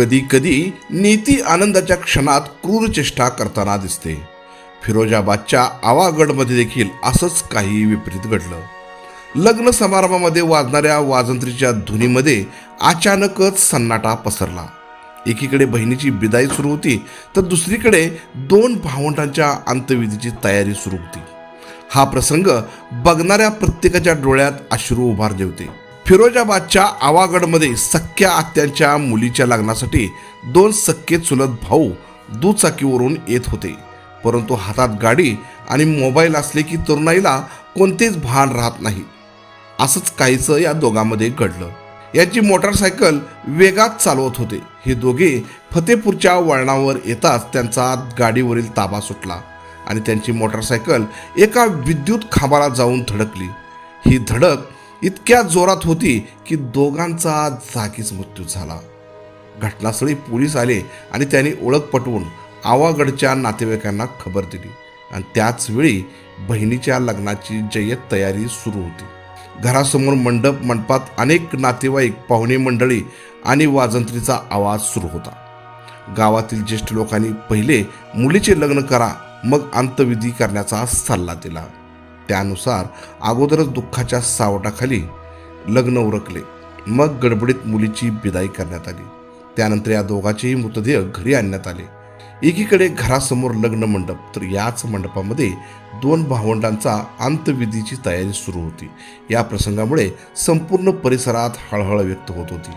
कधी कधी नीती आनंदाच्या क्षणात क्रूर चेष्टा करताना दिसते. फिरोजाबादच्या आवागडमध्ये देखील असंच काही विपरीत घडलं. लग्न समारंभामध्ये वाजणाऱ्या वाजंत्रीच्या धुनीमध्ये अचानकच सन्नाटा पसरला. एकीकडे बहिणीची बिदाई सुरू होती तर दुसरीकडे दोन भावंडांच्या अंत्यविधीची तयारी सुरू होती. हा प्रसंग बघणाऱ्या प्रत्येकाच्या डोळ्यात अश्रू उभारले होते. फिरोजाबादच्या आवागडमध्ये सख्या आत्यांच्या मुलीच्या लग्नासाठी दोन सख्खे चुलत भाऊ दुचाकीवरून येत होते. परंतु हातात गाडी आणि मोबाईल असले की तरुणाईला कोणतेच भान राहत नाही. असंच काहीचं या दोघांमध्ये घडलं. याची मोटारसायकल वेगात चालवत होते. हे दोघे फतेपूरच्या वळणावर येताच त्यांचा गाडीवरील ताबा सुटला आणि त्यांची मोटारसायकल एका विद्युत खांबाला जाऊन धडकली. ही धडक इतक्या जोरात होती की दोघांचा जागीच मृत्यू झाला. घटनास्थळी पोलीस आले आणि त्यांनी ओळख पटवून आवागडच्या नातेवाईकांना खबर दिली. आणि त्याचवेळी बहिणीच्या लग्नाची जय्यत तयारी सुरू होती. घरासमोर मंडप मंडपात अनेक नातेवाईक पाहुणे मंडळी आणि वाजंत्रीचा आवाज सुरू होता. गावातील ज्येष्ठ लोकांनी पहिले मुलीचे लग्न करा मग अंतविधी करण्याचा सल्ला दिला. त्यानुसार अगोदरच दुःखाच्या सावटाखाली लग्न उरकले. मग गडबडीत मुलीची बिदाई करण्यात आली. त्यानंतर या दोघांचेही मृतदेह घरी आणण्यात आले. एकीकडे घरासमोर लग्न मंडप तर याच मंडपामध्ये दोन भावंडांचा अंतविधीची तयारी सुरू होती. या प्रसंगामुळे संपूर्ण परिसरात हळहळ व्यक्त होत होती.